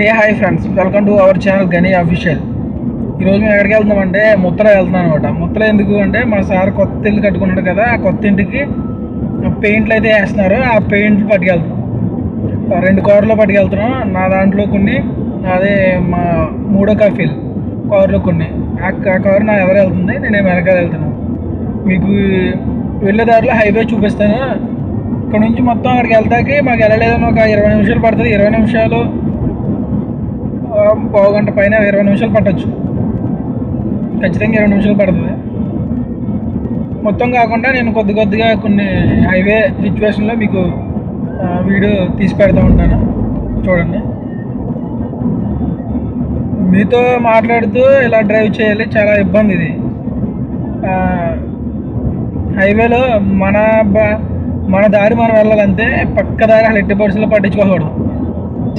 Hey hi friends welcome to our channel Gani official ఈరోజు మేము ఎక్కడికి వెళ్తున్నామంటే ముత్తల వెళ్తున్నాం అనమాట ముత్తల ఎందుకు అంటే మా సార్ కొత్త ఇల్లు కట్టుకున్నాడు కదా ఆ కొత్త ఇంటికి పెయింట్లు అయితే వేస్తున్నారు. ఆ పెయింట్లు పట్టుకెళ్తాం ఆ రెండు కార్లో పట్టుకెళ్తున్నాం. నా దాంట్లో కొన్ని అదే మా మూడో కఫీల్ కార్లో కొన్ని. ఆ కారు నా ఎవరు వెళ్తుంది నేను వెనకాల వెళ్తున్నాను మీకు వెళ్ళే దారిలో హైవే చూపిస్తాను. ఇక్కడ నుంచి మొత్తం అక్కడికి వెళ్తాకి మాకు వెళ్ళలేదని ఒక ఇరవై నిమిషాలు పడుతుంది. ఇరవై నిమిషాలు పావు గంట పైన ఇరవై నిమిషాలు పట్టచ్చు. ఖచ్చితంగా ఇరవై నిమిషాలు పడుతుంది. మొత్తం కాకుండా నేను కొద్ది కొద్దిగా కొన్ని హైవే సిచ్యువేషన్లో మీకు వీడియో తీసి పెడతా ఉంటాను. చూడండి. మీతో మాట్లాడుతూ ఇలా డ్రైవ్ చేయాలి చాలా ఇబ్బంది ఇది. హైవేలో మన మన దారి మనం వెళ్ళాలంటే పక్క దారి అసలు ఎట్టి పరిస్థితుల్లో పట్టించుకోకూడదు.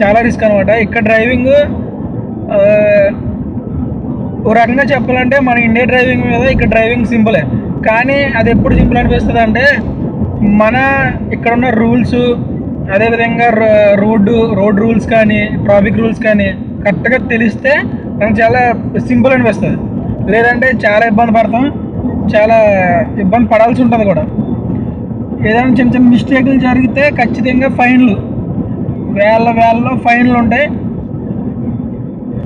చాలా రిస్క్ అనమాట ఇక్కడ డ్రైవింగ్ ఓ రకంగా చెప్పాలంటే మన ఇండియా డ్రైవింగ్ మీద ఇక్కడ డ్రైవింగ్ సింపులే. కానీ అది ఎప్పుడు సింపుల్ అనిపిస్తుంది అంటే మన ఇక్కడ ఉన్న రూల్స్ అదేవిధంగా రోడ్డు రోడ్ రూల్స్ కానీ ట్రాఫిక్ రూల్స్ కానీ కరెక్ట్గా తెలిస్తే మనకు చాలా సింపుల్ అనిపిస్తుంది. లేదంటే చాలా ఇబ్బంది పడతాం చాలా ఇబ్బంది పడాల్సి ఉంటుంది కూడా. ఏదైనా చిన్న చిన్న మిస్టేక్లు జరిగితే ఖచ్చితంగా ఫైన్లు వేల వేలలో ఫైన్లు ఉంటాయి.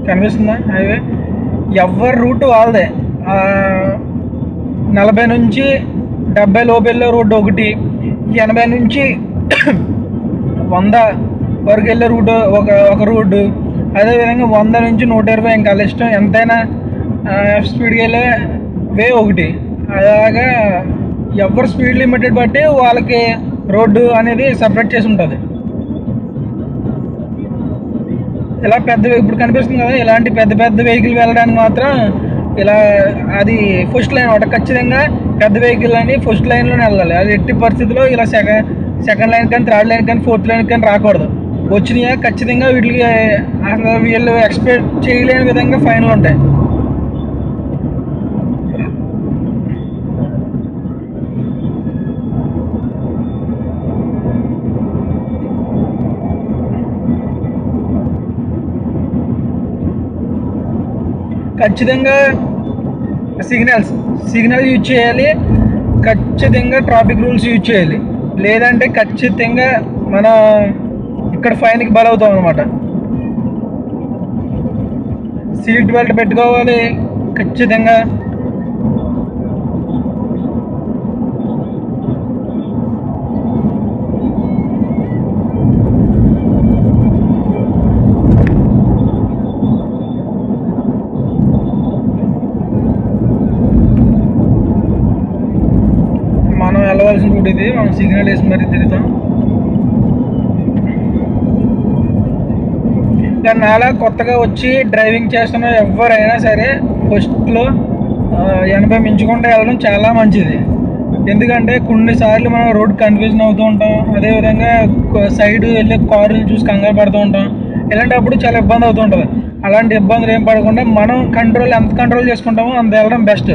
కనిపిస్తుందా హైవే ఎవరి రూట్ వాళ్ళదే. నలభై నుంచి డెబ్బై లోపెళ్ళే రోడ్డు ఒకటి ఎనభై నుంచి వంద వరకు వెళ్ళే రూట్ ఒక ఒక రోడ్డు అదేవిధంగా వంద నుంచి నూట ఇరవై ఇంకా ఇష్టం ఎంతైనా స్పీడ్కి వెళ్ళే వే ఒకటి. అలాగా ఎవరు స్పీడ్ లిమిటెడ్ బట్టి వాళ్ళకి రోడ్డు అనేది సపరేట్ చేసి ఉంటుంది. ఇలా పెద్ద ఇప్పుడు కనిపిస్తుంది కదా ఇలాంటి పెద్ద పెద్ద వెహికల్ వెళ్ళడానికి మాత్రం ఇలా అది ఫస్ట్ లైన్ ఒకటి ఖచ్చితంగా పెద్ద వెహికల్ అని ఫస్ట్ లైన్లోనే వెళ్ళాలి. అది ఎట్టి పరిస్థితిలో ఇలా సెకండ్ సెకండ్ లైన్ కానీ థర్డ్ లైన్ కానీ ఫోర్త్ లైన్ కానీ రాకూడదు. వచ్చినాయా ఖచ్చితంగా వీటికి అసలు వీళ్ళు ఎక్స్పెక్ట్ చేయలేని విధంగా ఫైన్లు ఉంటాయి. ఖచ్చితంగా సిగ్నల్స్ సిగ్నల్ యూజ్ చేయాలి ఖచ్చితంగా ట్రాఫిక్ రూల్స్ యూజ్ చేయాలి. లేదంటే ఖచ్చితంగా మన ఇక్కడ ఫైన్కి బలవుతాం అనమాట సీట్ బెల్ట్ పెట్టుకోవాలి ఖచ్చితంగా. ఇది. మనం సిగ్నల్ వేసి మరీ తిరుగుతాం. కానీ నాలా కొత్తగా వచ్చి డ్రైవింగ్ చేస్తున్న ఎవరైనా సరే ఫస్ట్లో ఎనభై మించకుండా వెళ్ళడం చాలా మంచిది. ఎందుకంటే కొన్నిసార్లు మనం రోడ్ కన్ఫ్యూజన్ అవుతూ ఉంటాం. అదేవిధంగా సైడ్ వెళ్ళే కారులు చూసి కంగారు పడుతూ ఉంటాం. ఇలాంటప్పుడు చాలా ఇబ్బంది అవుతూ ఉంటుంది. అలాంటి ఇబ్బందులు ఏం పడకుండా మనం కంట్రోల్ ఎంత కంట్రోల్ చేసుకుంటామో అంత వెళ్ళడం బెస్ట్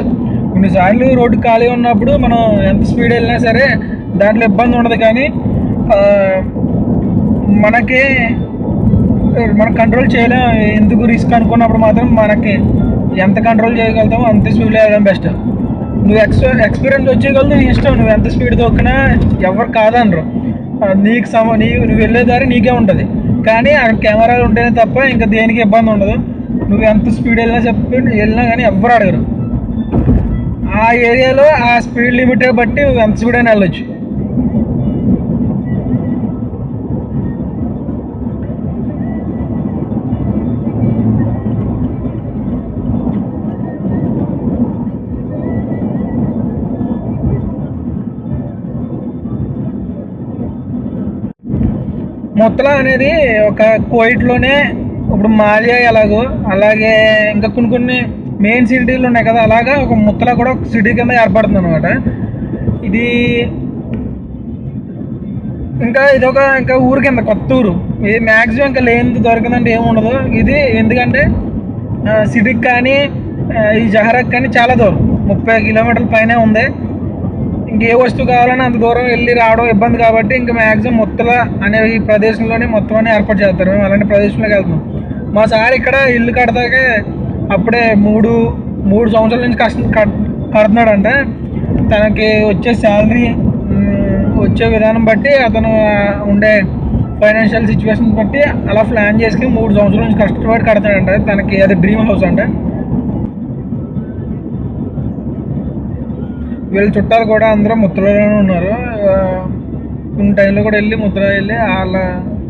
కొన్నిసార్లు రోడ్డు ఖాళీ ఉన్నప్పుడు మనం ఎంత స్పీడ్ వెళ్ళినా సరే దాంట్లో ఇబ్బంది ఉండదు కానీ మనకి మనం కంట్రోల్ చేయలేం. ఎందుకు రిస్క్ అనుకున్నప్పుడు మాత్రం మనకి ఎంత కంట్రోల్ చేయగలుగుతామో అంత స్పీడ్లో వెళ్ళడం బెస్ట్ నువ్వు ఎక్స్ ఎక్స్పీరియన్స్ వచ్చేయగలదు నీ ఇష్టం. నువ్వు ఎంత స్పీడ్ తొక్కినా ఎవరు కాదనరు. నీకు సమ నీ నువ్వు వెళ్ళే దారి నీకే ఉంటుంది. కానీ అక్కడ కెమెరాలు ఉంటేనే తప్ప ఇంకా దేనికి ఇబ్బంది ఉండదు. నువ్వు ఎంత స్పీడ్ వెళ్ళినా చెప్పి వెళ్ళినా కానీ ఎవ్వరు అడగరు. ఆ ఏరియాలో ఆ స్పీడ్ లిమిట్ బట్టి ఎంత స్పీడ్ అయినా వెళ్ళొచ్చు. మొత్తలా అనేది ఒక కోయిట్లోనే ఇప్పుడు మాలియా ఎలాగో అలాగే ఇంకా కొన్ని కొన్ని మెయిన్ సిటీలు ఉన్నాయి కదా అలాగా ఒక ముత్తల కూడా ఒక సిటీ కింద ఏర్పడుతుంది అనమాట ఇది ఇంకా ఇది ఒక ఇంకా ఊరు కింద కొత్త ఊరు ఇది మ్యాక్సిమం ఇంకా లేనిది దొరికిందంటే ఏముండదు ఇది ఎందుకంటే సిటీకి కానీ ఈ జహరాకి కానీ చాలా దూరం. ముప్పై కిలోమీటర్ల పైనే ఉంది. ఇంకే వస్తువు కావాలన్నా అంత దూరం వెళ్ళి రావడం ఇబ్బంది కాబట్టి ఇంకా మ్యాక్సిమం మొత్తల అనే ఈ ప్రదేశంలోనే మొత్తం అన్ని ఏర్పాటు చేస్తారు. మేము అలాంటి ప్రదేశంలోకి వెళ్తున్నాం. మా సార్ ఇక్కడ ఇల్లు కడతాకే అప్పుడే మూడు మూడు సంవత్సరాల నుంచి కష్ట కడుతున్నాడు కడుతున్నాడంట తనకి వచ్చే శాలరీ వచ్చే విధానం బట్టి అతను ఉండే ఫైనాన్షియల్ సిచ్యువేషన్ బట్టి అలా ప్లాన్ చేసుకుని మూడు సంవత్సరాల నుంచి కష్టపడి కడతాడంట తనకి అది డ్రీమ్ హౌస్ అంటే. వీళ్ళ చుట్టాలు కూడా అందరూ ముత్తలోనే ఉన్నారు. కొన్ని టైంలో కూడా వెళ్ళి ముద్ర వెళ్ళి వాళ్ళ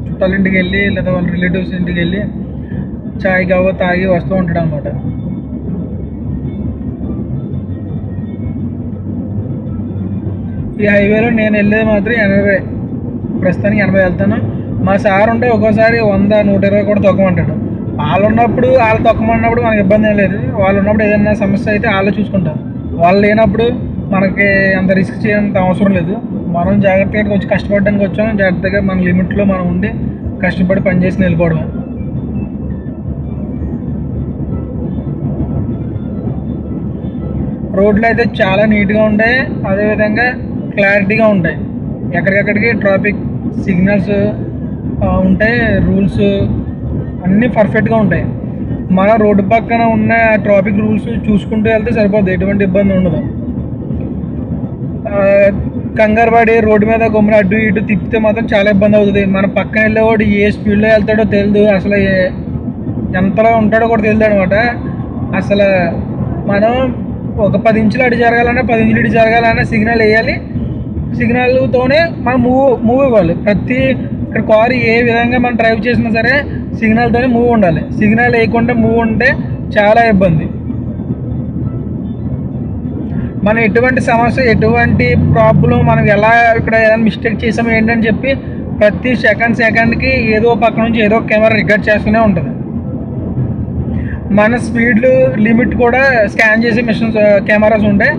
చుట్టాల ఇంటికి వెళ్ళి లేదా వాళ్ళ రిలేటివ్స్ ఇంటికి వెళ్ళి చాయ్ కావ తాగి వస్తూ ఉంటాడు అనమాట ఈ హైవేలో నేను వెళ్ళేది మాత్రం ఎనభై ప్రస్తుతానికి ఎనభై వెళ్తాను. మా సార్ ఉంటే ఒక్కోసారి వంద నూట ఇరవై కూడా తొక్కమంటాడు. వాళ్ళు ఉన్నప్పుడు వాళ్ళు తొక్కమన్నప్పుడు మనకి ఇబ్బంది ఏం లేదు. వాళ్ళు ఉన్నప్పుడు ఏదైనా సమస్య అయితే వాళ్ళు చూసుకుంటారు. వాళ్ళు లేనప్పుడు మనకి అంత రిస్క్ చేయంత అవసరం లేదు. మనం జాగ్రత్తగా వచ్చి కష్టపడడానికి వచ్చాం. జాగ్రత్తగా మన లిమిట్లో మనం ఉండి కష్టపడి పని చేసి వెళ్ళిపోవడమే రోడ్లు అయితే చాలా నీట్గా ఉంటాయి. అదేవిధంగా క్లారిటీగా ఉంటాయి. ఎక్కడికెక్కడికి ట్రాఫిక్ సిగ్నల్స్ ఉంటాయి. రూల్స్ అన్నీ పర్ఫెక్ట్గా ఉంటాయి. మన రోడ్డు పక్కన ఉన్న ట్రాఫిక్ రూల్స్ చూసుకుంటూ వెళ్తే సరిపోద్ది. ఎటువంటి ఇబ్బంది ఉండదు. కంగారుపడి రోడ్డు మీద గుమ్మని అటు ఇటు తిప్పితే మాత్రం చాలా ఇబ్బంది అవుతుంది. మన పక్కన వెళ్ళేవాడు ఏ స్పీడ్లో వెళ్తాడో తెలియదు అసలు ఏ- ఎంతలో ఉంటాడో కూడా తెలియదు అనమాట అసలు మనం ఒక పది ఇంచులు అటు జరగాలన్నా పది ఇంచులు ఇటు జరగాలన్నా సిగ్నల్ వేయాలి. సిగ్నల్తోనే మనం మూవ్ మూవ్ ఇవ్వాలి. ప్రతి ఇక్కడ కారు ఏ విధంగా మనం డ్రైవ్ చేసినా సరే సిగ్నల్తోనే మూవ్ ఉండాలి. సిగ్నల్ వేయకుండా మూవ్ ఉంటే చాలా ఇబ్బంది. మనం ఎటువంటి సమస్య ఎటువంటి ప్రాబ్లం మనం ఎలా ఇక్కడ ఏదైనా మిస్టేక్ చేసాము ఏంటని చెప్పి ప్రతి సెకండ్ సెకండ్కి ఏదో పక్క నుంచి ఏదో కెమెరా రికార్డ్ చేస్తూనే ఉంటుంది. మన స్పీడ్లు లిమిట్ కూడా స్కాన్ చేసే మిషన్స్ కెమెరాస్ ఉంటాయి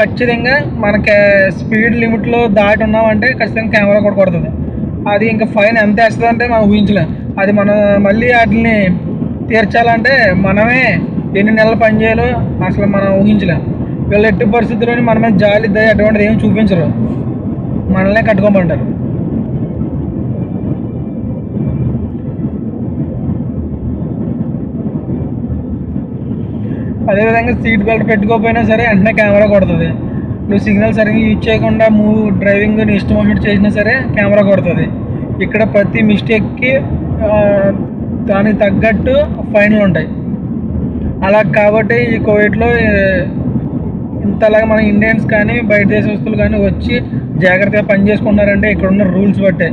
ఖచ్చితంగా మనకి స్పీడ్ లిమిట్లో దాటి ఉన్నామంటే ఖచ్చితంగా కెమెరా కూడా కొడుతుంది. అది ఇంకా ఫైన్ ఎంత వేస్తుంది అంటే మనం ఊహించలేం. అది మనం మళ్ళీ వాటిని తీర్చాలంటే మనమే ఎన్ని నెలలు పని చేయాలో అసలు మనం ఊహించలేం. వీళ్ళు ఎట్టి పరిస్థితుల్లోని మనమే మీద జాలి దయ అటువంటిది ఏమి చూపించరు. మనల్నే కట్టుకోమంటారు. అదేవిధంగా సీట్ బెల్ట్ పెట్టుకోకపోయినా సరే వెంటనే కెమెరా కొడుతుంది. నువ్వు సిగ్నల్ సరిగ్గా యూజ్ చేయకుండా మూవ్ డ్రైవింగ్ నీ ఇష్టం వచ్చినట్టు చేసినా సరే కెమెరా కొడుతుంది. ఇక్కడ ప్రతి మిస్టేక్కి దానికి తగ్గట్టు ఫైన్లు ఉంటాయి. అలా కాబట్టి ఈ కోవిడ్లో ఇంతలాగా మన ఇండియన్స్ కానీ బయట దేశస్తులు కానీ వచ్చి జాగ్రత్తగా పని చేసుకున్నారంటే ఇక్కడ ఉన్న రూల్స్ బట్టే.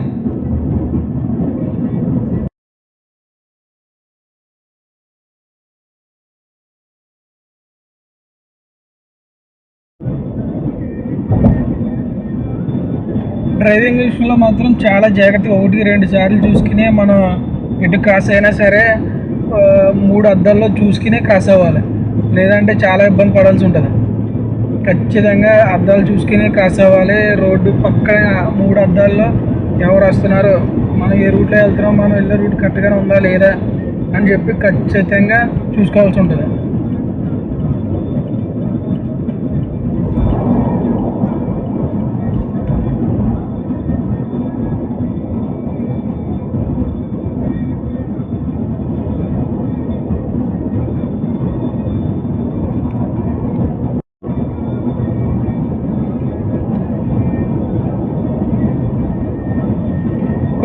డ్రైవింగ్ విషయంలో మాత్రం చాలా జాగ్రత్తగా ఒకటికి రెండు సార్లు చూసుకుని మనం ఎటు క్రాస్ అయినా సరే మూడు అద్దాల్లో చూసుకునే క్రాస్ అవ్వాలి. లేదంటే చాలా ఇబ్బంది పడాల్సి ఉంటుంది. ఖచ్చితంగా అద్దాలు చూసుకుని క్రాస్ అవ్వాలి. రోడ్డు పక్కన మూడు అద్దాల్లో ఎవరు వస్తున్నారు? మనం ఏ రూట్లో వెళ్తున్నాం? మనం వెళ్ళే రూట్ కరెక్ట్గానే ఉందా లేదా అని చెప్పి ఖచ్చితంగా చూసుకోవాల్సి ఉంటుంది.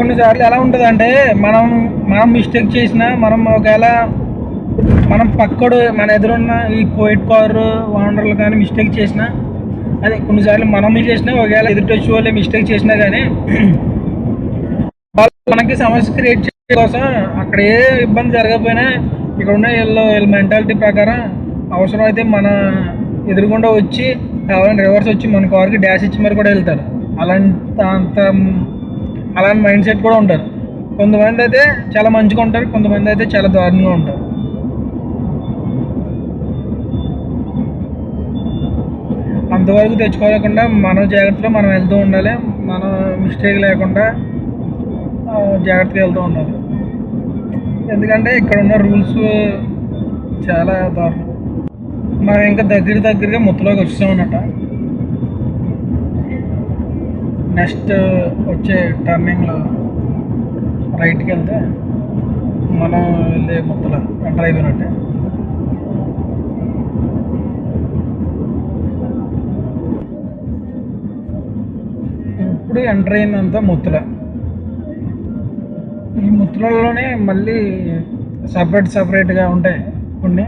కొన్నిసార్లు ఎలా ఉంటుంది అంటే మనం మనం మిస్టేక్ చేసినా మనం ఒకవేళ మనం పక్కడు మన ఎదురున్న ఈ కోయిట్ కార్ ఓనర్లు కానీ మిస్టేక్ చేసినా అదే కొన్నిసార్లు మనం చేసినా ఒకవేళ ఎదుటి వచ్చే వాళ్ళే మిస్టేక్ చేసినా కానీ వాళ్ళు మనకి సమస్య క్రియేట్ చేయడం కోసం అక్కడ ఏ ఇబ్బంది జరగకపోయినా ఇక్కడ ఉన్న వీళ్ళు వీళ్ళ మెంటాలిటీ ప్రకారం అవసరమైతే మన ఎదురుగుండా వచ్చి కావాలని రివర్స్ వచ్చి మన కార్కి డాష్ ఇచ్చి మరి కూడా వెళ్తారు. అలాంటి అంత అలాంటి మైండ్ సెట్ కూడా ఉంటారు. కొంతమంది అయితే చాలా మంచిగా ఉంటారు కొంతమంది అయితే చాలా దారుణంగా ఉంటారు. అంతవరకు తెచ్చుకోలేకుండా మనం జాగ్రత్తలో మనం వెళ్తూ ఉండాలి మన మిస్టేక్ లేకుండా జాగ్రత్తగా వెళ్తూ ఉండాలి. ఎందుకంటే ఇక్కడ ఉన్న రూల్స్ చాలా దారుణం. మనం ఇంకా దగ్గర దగ్గరగా ముత్తలోకి వచ్చేసామన్నట్టు నెక్స్ట్ వచ్చే టర్నింగ్లో రైట్కి వెళ్తే మనం వెళ్ళే ముత్తల ఎంటర్ అయిపోయినట్టే ఇప్పుడు ఎంటర్ అయిందంతా ముత్తుల ఈ ముత్తులలోనే మళ్ళీ సపరేట్ సపరేట్గా ఉంటాయి కొన్ని.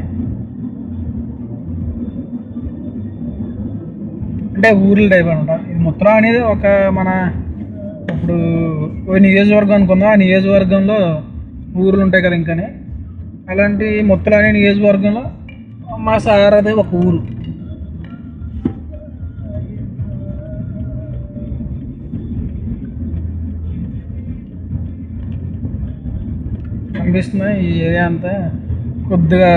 అంటే ఊర్ల టైప్ అనమాట ముత్ర అనేది ఒక మన ఇప్పుడు నియోజకవర్గం అనుకుందాం. ఆ నియోజకవర్గంలో ఊర్లు ఉంటాయి కదా ఇంకానే. అలాంటి ముత్తలు అనే నియోజకవర్గంలో మా సార్ అదే ఒక ఊరు. కనిపిస్తున్నా ఈ ఏరియా అంతా కొద్దిగా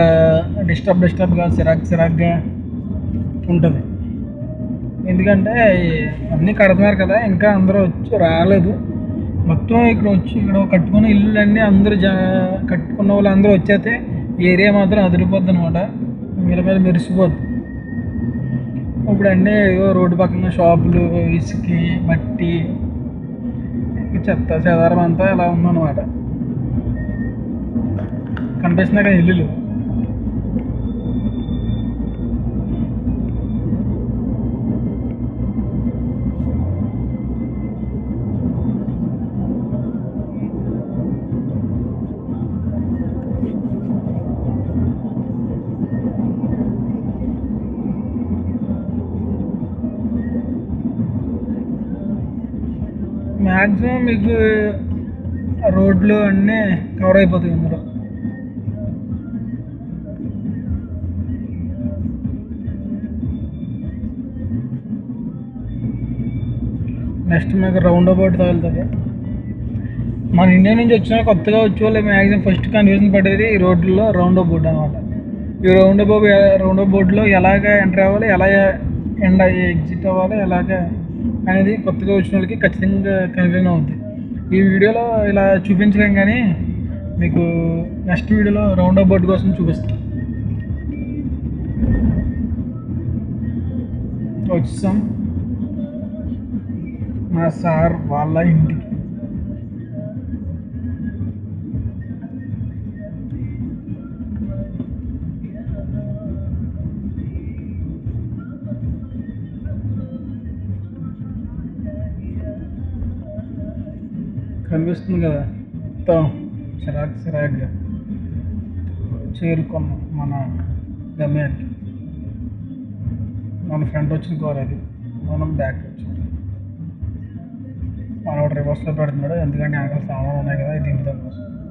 డిస్టర్బ్ డిస్టర్బ్గా సిరాక్ సిరాక్గా ఉంటుంది. ఎందుకంటే అన్నీ కడుతున్నారు కదా ఇంకా అందరూ వచ్చి రాలేదు. మొత్తం ఇక్కడ వచ్చి ఇక్కడ కట్టుకున్న ఇల్లు అన్నీ అందరూ జా కట్టుకున్న వాళ్ళు అందరూ వచ్చేస్తే ఏరియా మాత్రం అదిరిపోద్ది అనమాట మీద మీద మెరిసిపోద్ది. ఇప్పుడు అన్నీ రోడ్డు పక్కన షాపులు ఇసుకి మట్టి చెత్త చెదారం అంతా ఇలా ఉందన్నమాట. కనిపిస్తున్నాయి కదా ఇల్లులు. మ్యాక్సిమం మీకు రోడ్లు అన్నీ కవర్ అయిపోతాయి ఇందులో. నెక్స్ట్ మీకు రౌండ్ అబౌట్ తగులుతుంది. మన ఇండియా నుంచి వచ్చిన కొత్తగా వచ్చే వాళ్ళు మ్యాక్సిమం ఫస్ట్ కన్ఫ్యూజన్ పడేది ఈ రోడ్లలో రౌండ్ బోర్డ్ అనమాట ఈ రౌండ్ అబౌట్ రౌండ్ బోర్డులో ఎలాగ ఎంటర్ అవ్వాలి ఎలా ఎండ్ ఎగ్జిట్ అవ్వాలి ఎలాగ అనేది కొత్తగా వచ్చిన వాళ్ళకి ఖచ్చితంగా కన్ఫ్యూజన్ అవుతుంది ఈ వీడియోలో ఇలా చూపించలేం కానీ మీకు నెక్స్ట్ వీడియోలో రౌండ్ అబౌట్ కోసం చూపిస్తాను వచ్చాం మా సార్ వాళ్ళ ఇంటికి. కనిపిస్తుంది కదా. మొత్తం చిరాకు చిరాకుగా చేరుకున్నాం మన గమ్యానికి. మన ఫ్రంట్ వచ్చిన కార్ అది. మనం బ్యాక్ వచ్చాం. మనోడు రివర్స్లో పెడుతున్నాడు. ఎందుకంటే అక్కడ సామాన్ ఉన్నాయి కదా ఇది దింపుతాం కోసం.